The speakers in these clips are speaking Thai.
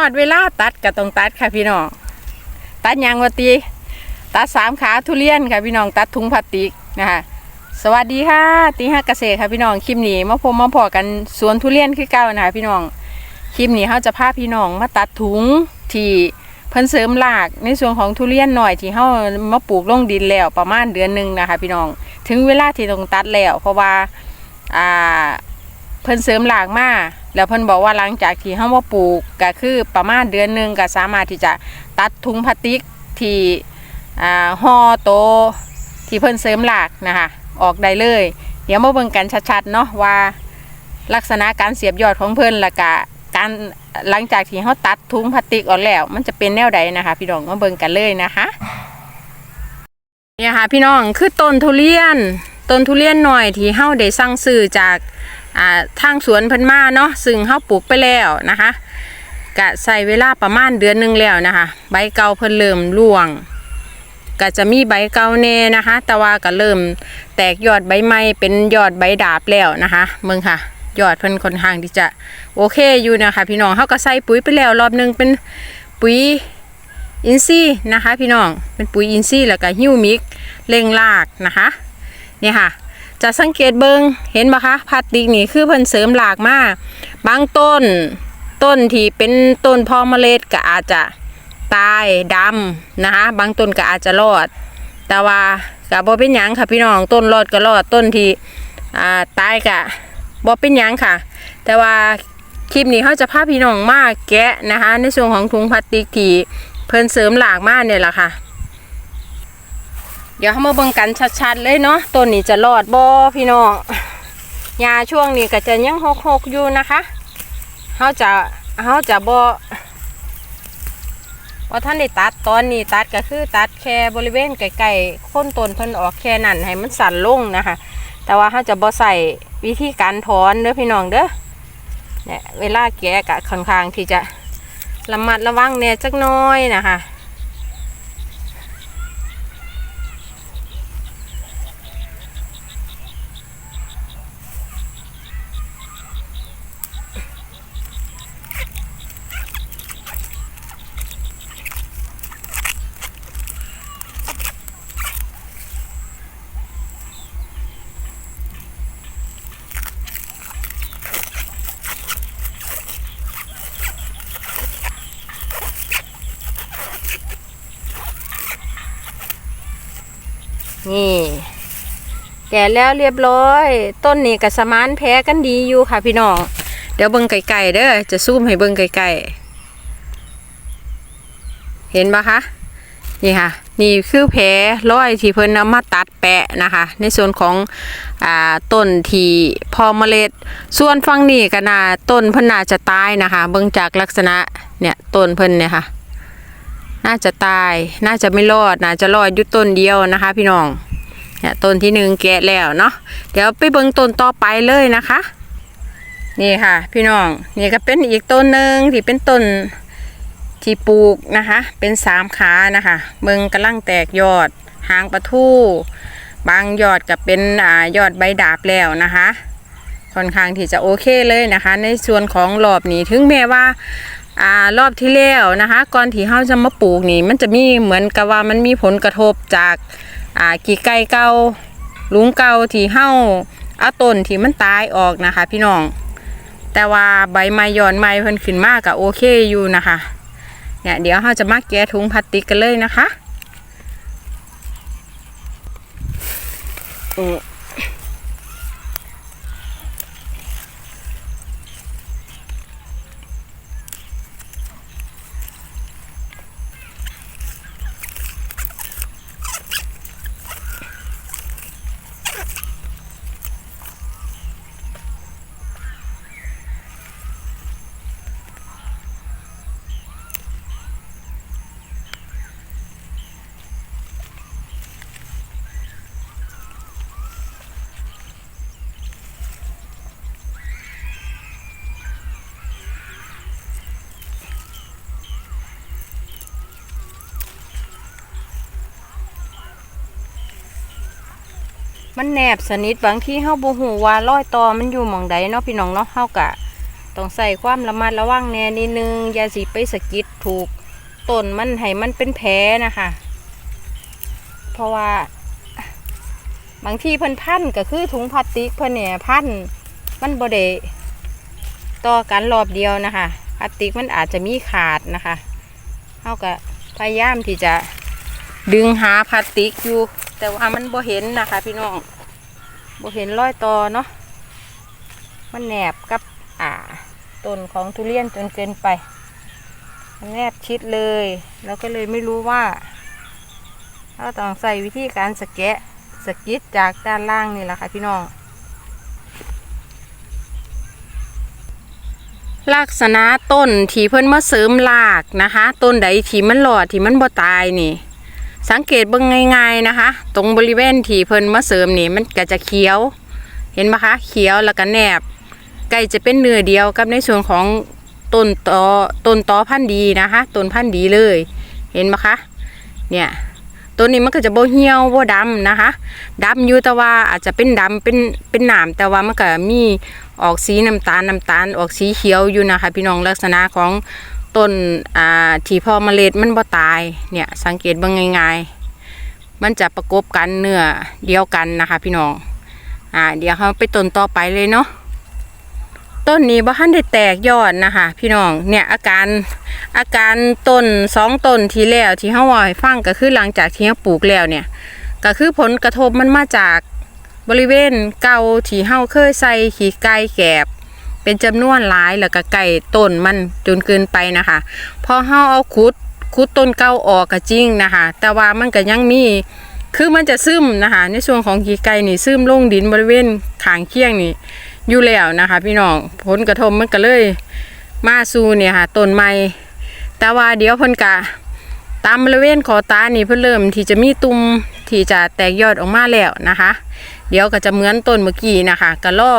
ฮอดเวลาตัดก็ต้องตัดค่ะพี่น้อง ตัดยางวตี ตัดสามขาทุเรียนค่ะพี่น้อง ตัดถุงพลาสติกนะคะสวัสดีค่ะตีห้าเกษตรค่ะพี่น้องคลิปนี้มาพบมาพอกันสวนทุเรียนคือเก่านะคะพี่น้องคลิปนี้เขาจะพาพี่น้องมาตัดถุงที่เพิ่นเสริมรากในส่วนของทุเรียนหน่อยที่เขามาปลูกลงดินแล้วประมาณเดือนหนึ่งนะคะพี่น้องถึงเวลาที่ต้องตัดแล้วเพราะว่าอ่า เพิ่นเสริมหลากมาแล้วเพิ่นบอกว่าหลังจากที่เฮามาปลูกก็คือประมาณเดือนหนึงก็สามารถที่จะตัดถุงพลาสติกที่อ่าห่อโตที่เพิ่นเสริมหลากนะคะออกได้เลย เดี๋ยวมาเบิ่งกันชัดๆเนาะว่าลักษณะการเสียบยอดของเพิ่นละกะการหลังจากที่เฮาตัดถุงพลาสติกออกแล้ว มันจะเป็นแนวใดนะคะ พี่น้องมาเบิ่งกันเลยนะคะเนี่ยค่ะพี่น้องคือต้นทุเรียนต้นทุเรียนหน่อยที่เฮาได้สั่งซื้อจาก อ่าทางสวนเพิ่นมาเนาะซึ่งเฮาปลูกไปแล้วนะคะกะใส่เวลาประมาณเดือนหนึงแล้วนะคะ ใบเก่าเพิ่นเริ่มร่วงก็จะมีใบเก่าแน่นะคะ แต่ว่าก็เริ่มแตกยอดใบใหม่เป็นยอดใบดาบแล้วนะคะเบิ่งค่ะยอดเพิ่นค่อนข้างที่จะโอเคอยู่นะคะ พี่น้องเฮาก็ใส่ปุ๋ยไปแล้วรอบหนึงเป็นปุ๋ยอินทรีย์นะคะ พี่น้องเป็นปุ๋ยอินทรีย์แล้วก็ฮิวมิกเร่งรากนะคะ เนี่ยค่ะ จะสังเกตเบิงเห็นปะคะพลาสติกนี่คือเพิ่นเสริมหลากมาบางต้นต้นที่เป็นต้นพอเมล็ดก็อาจจะตายดำนะคะบางต้นก็อาจจะรอด แต่ว่าก็บ่เป็นหยังค่ะพี่น้องต้นรอดก็รอดต้นที่อ่าตายก็บ่เป็นหยังค่ะ แต่ว่าคลิปนี้เขาจะพาพี่น้องมาแกะนะคะในส่วนของถุงพลาสติกที่เพิ่นเสริมหลากมาเนี่ยแหละค่ะ เดี๋ยวเขามาเบิ่งกันชัดๆเลยเนาะต้นนี้จะรอดบ่พี่น้องยาช่วงนี้ก็จะยังหกๆอยู่นะคะเขาจะเขาจะบ่ว่าท่านได้ตัดตอนนี้ตัดก็คือตัดแค่บริเวณไกลๆโค้นต้นเพิ่นออกแค่นั้นให้มันสั่นลงนะคะ แต่ว่าเขาจะบ่ใส่วิธีการถอนเด้อพี่น้องเด้อเนี่ยเวลาแกะกะค่อนข้างที่จะระมัดระวังเนี่ยจักน้อยนะคะ นี่ แก่แล้วเรียบร้อย ต้นนี้กับสมานแพ้กันดีอยู่ค่ะพี่น้อง เดี๋ยวเบิ่งไก่ๆเด้อจะซูมให้เบิ่งไก่ๆเห็นปะคะนี่ค่ะ นี่คือแผลร้อยที่เพิ่นนำมาตัดแปะนะคะ ในส่วนของอ่าต้นที่พอเมล็ด ส่วนฝั่งนี้ก็น่าต้นเพิ่นน่าจะตายนะคะ เบิ่งจากลักษณะเนี่ยต้นเพิ่นเนี่ยค่ะ น่าจะตาย น่าจะไม่รอดน่าจะรอดอยู่ต้นเดียวนะคะ พี่น้องเนี่ยต้นที่หนึ่งแกะแล้วเนาะเดี๋ยวไปเบิ่งต้นต่อไปเลยนะคะ นี่ค่ะ พี่น้องนี่ก็เป็นอีกต้นหนึ่งที่เป็นต้นที่ปลูกนะคะ เป็นสามขานะคะเบิ่งกำลังแตกยอดหางประทู่บางยอดก็เป็นอ่ายอดใบดาบแล้วนะคะค่อนข้างที่จะโอเคเลยนะคะ ในส่วนของรอบนี้ถึงแม้ว่า อ่ารอบที่แล้วนะคะก่อนที่เฮาจะมาปลูกนี่ มันจะมีเหมือนกับว่ามันมีผลกระทบจากอ่ากี่ไก่เก่าลุงเก่าที่เฮาเอาต้นที่มันตายออกนะคะ พี่น้อง แต่ว่าใบไม้ย้อนไม้เพิ่นขึ้นมากก็โอเคอยู่นะคะเนี่ยเดี๋ยวเฮาจะมาแกะถุงพลาสติกกันเลยนะคะ มันแนบสนิทบางที่เฮาบ่ฮู้ว่าร้อยต่อมันอยู่หม่องใดเนาะพี่น้องเนาะเฮากะต้องใส่ความระมัดระวังแน่นิดนึงอย่าสิไปสะกิดถูกต้นมันให้มันเป็นแผลนะคะเพราะว่า บางทีเพิ่นพันก็คือถุงพลาสติกเพิ่นเนี่ยพันมันบ่ได้ต่อกันรอบเดียวนะคะพลาสติกมันอาจจะมีขาดนะคะเฮาก็พยายามที่จะดึงหาพลาสติกอยู่ แต่ว่ามันบ่เห็นนะคะพี่น้องบ่เห็นร้อยต่อเนาะมันแนบกับอ่าต้นของทุเรียนจนเกินไปมันแนบชิดเลย แล้วก็เลยไม่รู้ว่าเราต้องใส่วิธีการสแกะสกิดจากด้านล่างนี่แหละค่ะพี่น้องลักษณะต้นที่เพิ่นมาเสริมรากนะคะ ต้นใดที่มันหลอดที่มันบ่ตายนี่ สังเกตเบิ่งง่ายๆนะคะ ตรงบริเวณที่เพิ่นมาเสริมนี่มันก็จะเขียว เห็นไหมคะเขียวแล้วก็แนบใกล้จะเป็นเนื้อเดียวกับในส่วนของต้นตอต้นตอพันธุ์ดีนะคะต้นพันธุ์ดีเลย เห็นไหมคะเนี่ยต้นนี้มันก็จะโบเหี่ยวโบดำนะคะดำอยู่แต่ว่าอาจจะเป็นดำเป็นเป็นหนามแต่ว่ามันก็มีออกสีน้ำตาลน้ำตาลออกสีเขียวอยู่นะคะ พี่น้องลักษณะของ ต้นอ่าที่พอเมล็ดมันบ่ตายเนี่ยสังเกตเบิ่งง่ายๆ มันจะประกบกันเนื้อเดียวกันนะคะพี่น้องอ่าเดี๋ยวเราไปต้นต่อไปเลยเนาะต้นนี้บ่ทันได้แตกยอดนะคะพี่น้องเนี่ยอาการอาการต้นสองต้นทีแล้วที่เฮาว่าฟังก็คือหลังจากที่เฮาปลูกแล้วเนี่ยก็คือผลกระทบมันมาจากบริเวณเก่าที่เฮาเคยใส่ขี้ไก่แกบ เป็นจำนวนหลายแล้วก็ไก่ต้นมันจนเกินไปนะคะพอเฮาเอาขุดขุดต้นเก่าออกก็จริงนะคะ แต่ว่ามันก็ยังมีคือมันจะซึมนะคะ ในส่วนของขี้ไก่นี่ซึมลงดินบริเวณขางเคียงนี่อยู่แล้วนะคะ พี่น้องผลกระทบมันก็เลยมาสู่เนี่ยค่ะต้นไม้แต่ว่าเดี๋ยวเพิ่นกะตามบริเวณขอตานี่เพิ่นเริ่มที่จะมีตุ่มที่จะแตกยอดออกมาแล้วนะคะ เดี๋ยวก็จะเหมือนต้นเมื่อกี้นะคะก็ล่อ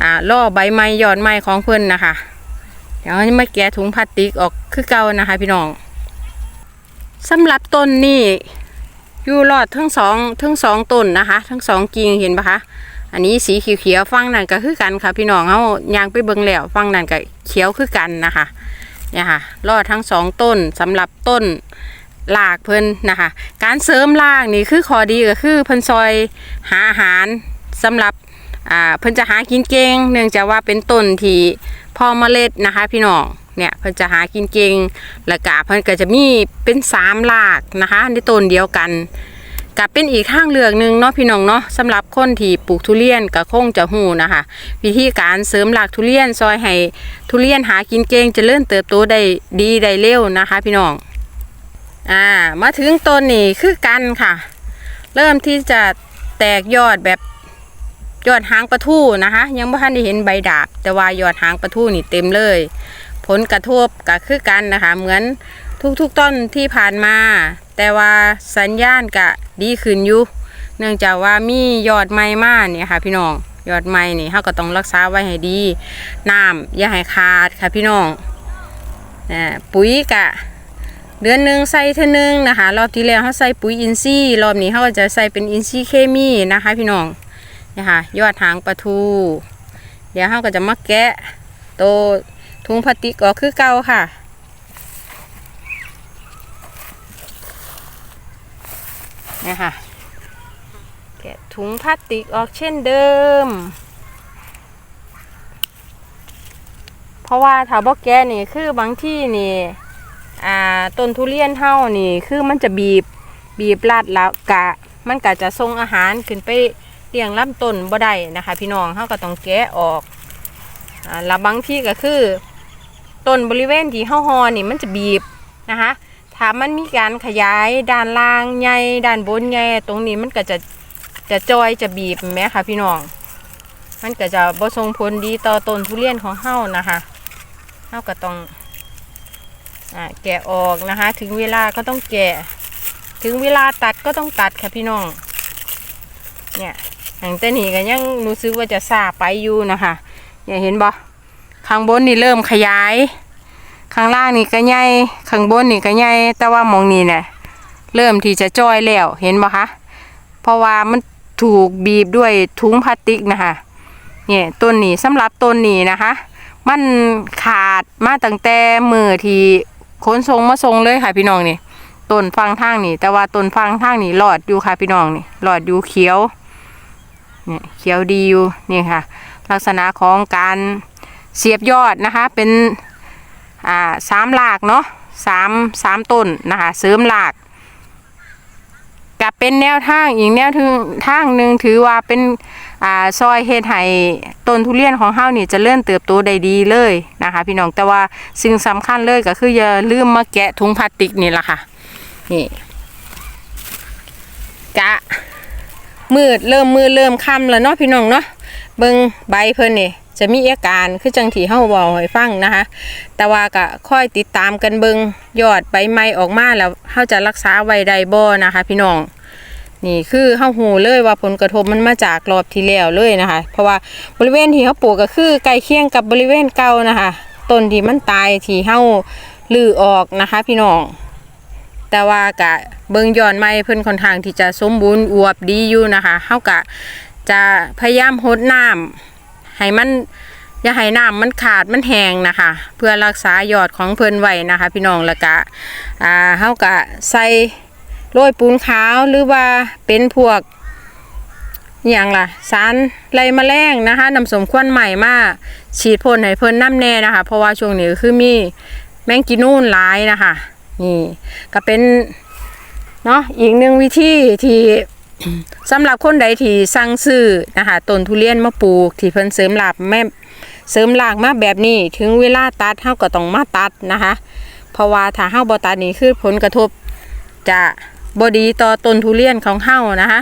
อ่าล่อใบไม้ยอดไม้ของเพิ่อนนะคะ เดี๋ยวจะมาแกะถุงพลาสติกออกคือเก่านะคะ พี่น้องสำหรับต้นนี่อยู่รอดทั้งสองทั้งสองต้นนะคะ ทั้งสองกิ่งเห็นปะคะอันนี้สีเขียวๆฟังนั่นก็คือกันค่ะ พี่น้องเขายางไปเบิ่งแล้วฟังนั่นก็เขียวคือกันนะคะเนี่ยค่ะรอดทั้งสองต้นสำหรับต้นลากเพิ่นนะคะ การเสริมรากนี่คือข้อดีก็คือเพิ่นซอยหาอาหารสำหรับ อ่าเพิ่นจะหากินเก่งเนื่องจากว่าเป็นต้นที่พ่อเมล็ดนะคะ พี่น้องเนี่ยเพิ่นจะหากินเก่งแล้วก็เพิ่นก็จะมีเป็นสามรากนะคะ ในต้นเดียวกันกับเป็นอีกทางเลือกหนึ่งเนาะพี่น้องเนาะสำหรับคนที่ปลูกทุเรียนก็คงจะหูนะคะ วิธีการเสริมรากทุเรียนซอยให้ทุเรียนหากินเก่งจะเลื่อนเติบโตได้ดีได้เร็วนะคะ พี่น้องอ่ามาถึงต้นนี้คือกันค่ะ เริ่มที่จะแตกยอดแบบ ยอดหางปลาทูนะคะ ยังไม่ทันได้เห็นใบดาบ แต่ว่ายอดหางปลาทูนี่เต็มเลย ผลกระทบก็คือกันนะคะ เหมือนทุกๆต้นที่ผ่านมา แต่ว่าสัญญาณก็ดีขึ้นอยู่เนื่องจากว่ามียอดไม้มาเนี่ยค่ะ พี่น้องยอดไม้นี่เราก็ต้องรักษาไว้ให้ดีน้ำอย่าให้ขาดค่ะพี่น้องปุ๋ยกะเดือนหนึ่งใส่เท่านึงนะคะ รอบที่แล้วเขาใส่ปุ๋ยอินทรีย์รอบนี้เขาก็จะใส่เป็นอินทรีย์เคมีนะคะ พี่น้อง นะคะยอดหางปลาทู เดี๋ยวเขาก็จะมาแกะโตวถุงพลาสติกออกคือเก่าค่ะเนี่ยค่ะแกะถุงพลาสติกออกเช่นเดิม เพราะว่าถ้าบอกแกะนี่คือบางที่นี่อ่าต้นทุเรียนเฮานี่คือมันจะบีบบีบรัดแล้วกะ มันก็จะส่งอาหารขึ้นไป เลี้ยงลำต้นบ่ได้นะคะ พี่น้องเฮาก็ต้องแกะออกอแล้วบางที่ก็คือต้นบริเวณที่เฮาฮอนี่มันจะบีบนะคะถ้ามันมีการขยายด้านล่างใหญ่ด้านบนใหญ่ตรงนี้มันก็จะจะจอยจะบีบแม่ค่ะพี่น้อง มันก็จะบ่ส่งผลดีต่อต้นทุเรียนของเฮานะคะเฮาก็ต้องแกะออกนะคะ ถึงเวลาก็ต้องแกะ ถึงเวลาตัดก็ต้องตัดค่ะพี่น้อง เนี่ย อย่างแต่นี่ก็ยังรู้สึกว่าจะซาไปอยู่นะคะเนี่ยเห็นบ่ข้างบนนี่เริ่มขยาย ข้างล่างนี่ก็ใหญ่ข้างบนนี่ก็ใหญ่แต่ว่ามองนี่เนี่ยเริ่มที่จะจ้อยแล้วเห็นบ่คะเพราะว่ามันถูกบีบด้วยถุงพลาสติกนะคะเนี่ยต้นนี้สำหรับต้นนี้นะคะ มันขาดมาตั้งแต่มือที่ขนส่งมาส่งเลยค่ะพี่น้องนี่ต้นฟังทางนี่แต่ว่าต้นฟังทางนี่หลอดอยู่ค่ะพี่น้องนี่หลอดอยู่เขียว เนี่ยเขียวดีอยู่นี่ค่ะ ลักษณะของการเสียบยอดนะคะเป็นอ่าสามหลากเนาะสามสามต้นนะคะเสริมหลากกับเป็นแนวทางอีกแนวทางทางหนึ่งถือว่าเป็นอ่าซอยเฮดให้ต้นทุเรียนของเฮานี่จะเริ่มเติบโตได้ดีเลยนะคะ พี่น้องแต่ว่าสิ่งสำคัญเลยก็คืออย่าลืมมาแกะถุงพลาสติกนี่ล่ะค่ะนี่กะ มืดเริ่มมืดเริ่มค่ำแล้วเนาะพี่น้องเนาะเบิ่งใบเพิ่นนี่จะมีอาการคือจังที่เฮาเว้าให้ฟังนะคะ แต่ว่าก็ค่อยติดตามกันเบิ่งยอดใบไม้ออกมาแล้วเฮาจะรักษาไว้ได้บ่นะคะ พี่น้องนี่คือเฮาหูเลยว่าผลกระทบมันมาจากรอบที่แล้วเลยนะคะ เพราะว่าบริเวณที่เขาปลูกก็คือใกล้เคียงกับบริเวณเก่านะคะต้นที่มันตายที่เฮาลือออกนะคะ พี่น้อง แต่ว่ากะเบิงย้อนไม่เพิ่นค่อนข้างที่จะสมบูรณ์อวบดีอยู่นะคะเฮากะจะพยายามหดน้ำให้มันอย่าให้น้ำมันขาดมันแห้งนะคะ เพื่อรักษายอดของเพิ่นไว้นะคะ พี่น้องแล้วก็อ่าเฮากะใส่โรยปูนขาวหรือว่าเป็นพวกอย่างล่ะสารไรแมลงนะคะนำสมควนใหม่มาฉีดพ่นให้เพิ่นน้ำแน่นะคะ เพราะว่าช่วงนี้คือมีแมงกีนูนหลายนะคะ นี่ ก็เป็นเนาะอีกหนึ่งวิธีที่สำหรับคนใดที่สั่งซื้อนะคะต้นทุเรียนมาปลูก ที่เพิ่นเสริมหลับแม่เสริมหลากมาแบบนี้ถึงเวลาตัดเฮาก็ต้องมาตัดนะคะ เพราะว่าถ้าเฮาบ่ตัดนี่คือผลกระทบจะบดีต่อต้นทุเรียนของเฮานะคะ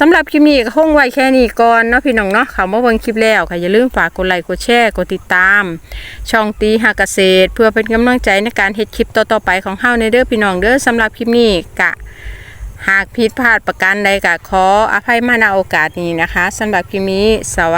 สำหรับคลิปนี้ก็คงไว้แค่นี้ก่อนเนาะพี่น้องเนาะเขามาเบิ่งคลิปแล้วค่ะอย่าลืมฝากกดไลค์กดแชร์กดติดตาม ช่องตีหาเกษตร เพื่อเป็นกำลังใจในการเฮ็ดคลิปต่อๆไปของเฮาในเด้อพี่น้องเด้อสำหรับคลิปนี้กะหากผิดพลาดประการใดก็ขออภัยมาณโอกาสนี้นะคะสำหรับคลิปนี้สวัสดี